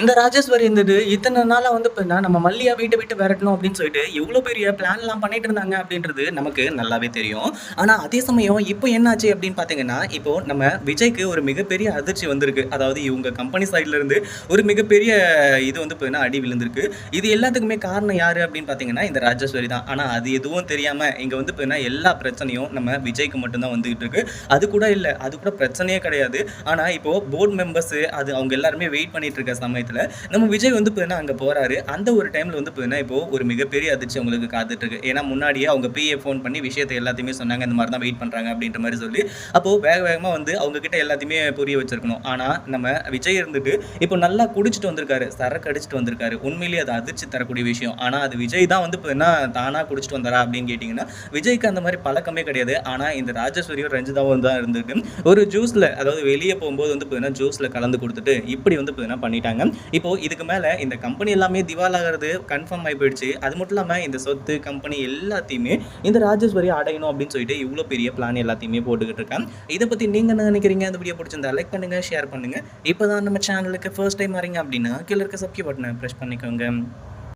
இந்த ராஜேஸ்வரி இருந்தது. இத்தனை நாளாக வந்து இப்போ நம்ம மல்லியா வீட்டை விட்டு விரட்டணும் அப்படின்னு சொல்லிட்டு எவ்வளோ பெரிய பிளான்லாம் பண்ணிட்டு இருந்தாங்க அப்படின்றது நமக்கு நல்லாவே தெரியும். ஆனால் அதே சமயம் இப்போ என்னாச்சு அப்படின்னு பார்த்தீங்கன்னா இப்போ நம்ம விஜய்க்கு ஒரு மிகப்பெரிய அதிர்ச்சி வந்திருக்கு. அதாவது இவங்க கம்பெனி சைட்லேருந்து ஒரு மிகப்பெரிய இது வந்து இப்போ அடி விழுந்திருக்கு. இது எல்லாத்துக்குமே காரணம் யார் அப்படின்னு பார்த்தீங்கன்னா இந்த ராஜேஸ்வரி தான். ஆனால் அது எதுவும் தெரியாமல் இங்கே வந்து இப்போ எல்லா பிரச்சனையும் நம்ம விஜய்க்கு மட்டும்தான் வந்துகிட்டு இருக்கு. அது கூட இல்லை. அது கூட பிரச்சனையே கிடையாது. ஆனால் இப்போ போர்டு மெம்பர்ஸ் அது அவங்க எல்லாருமே வெயிட் பண்ணிட்டு இருக்க சமயத்தில் நம்ம விஜய் வந்து பார்த்தீங்கன்னா அங்கே போகிறாரு அந்த ஒரு டைமில் வந்து பார்த்தீங்கன்னா இப்போது ஒரு மிகப்பெரிய அதிர்ச்சி அவங்களுக்கு காத்துட்ருக்கு ஏன்னா முன்னாடியே அவங்க பிஏ ஃபோன் பண்ணி விஷயத்தை எல்லாத்தையுமே சொன்னாங்க. இந்த மாதிரி தான் வெயிட் பண்ணுறாங்க அப்படின்ற மாதிரி சொல்லி அப்போது வேக வேகமாக வந்து அவங்கக்கிட்ட எல்லாத்தையுமே புரிய வச்சிருக்கணும். ஆனால் நம்ம விஜய் இருந்துட்டு இப்போ நல்லா குடிச்சிட்டு வந்திருக்காரு. சரக்கு அடிச்சுட்டு வந்திருக்காரு. உண்மையிலேயே அது அதிர்ச்சி தரக்கூடிய விஷயம். ஆனால் அது விஜய் தான் வந்து இப்போ என்ன தானாக குடிச்சிட்டு வந்தாரா அப்படின்னு கேட்டிங்கன்னா விஜய்க்கு அந்த மாதிரி பழக்கமே கிடையாது. ஆனால் இந்த ராஜேஸ்வரியும் ரஞ்சிதாவும் தான் இருந்துட்டு ஒரு ஜூஸில் அதாவது வெளியே போகும்போது வந்து பார்த்தீங்கன்னா ஜூஸில் கலந்து கொடுத்துட்டு இப்படி வந்து பார்த்தீங்கன்னா பண்ணிட்டாங்க? இப்போ இதுக்கு மேலே இந்த கம்பெனி எல்லாமே திவாலாகிறது கன்ஃபார்ம் ஆகி போயிடுச்சு. அது மட்டும் இல்லாமல் இந்த சொத்து கம்பெனி எல்லாத்தையுமே இந்த ராஜேஸ்வரி அடையணும் அப்படின்னு சொல்லிட்டு இவ்வளோ பெரிய பிளான் எல்லாத்தையுமே போட்டுக்கிட்டு இருக்கேன் இதை பற்றி நீங்கள் என்ன நினைக்கிறீங்க? அந்த வீடியோ பிடிச்சிருந்தா லைக் பண்ணுங்கள் ஷேர் பண்ணுங்கள் இப்போ தான் நம்ம சேனலுக்கு ஃபர்ஸ்ட் டைம் வரீங்க அப்படின்னா கீழே இருக்க சப்ஸ்கிரைப் பட்டனை ப்ரெஸ் பண்ணிக்கோங்க.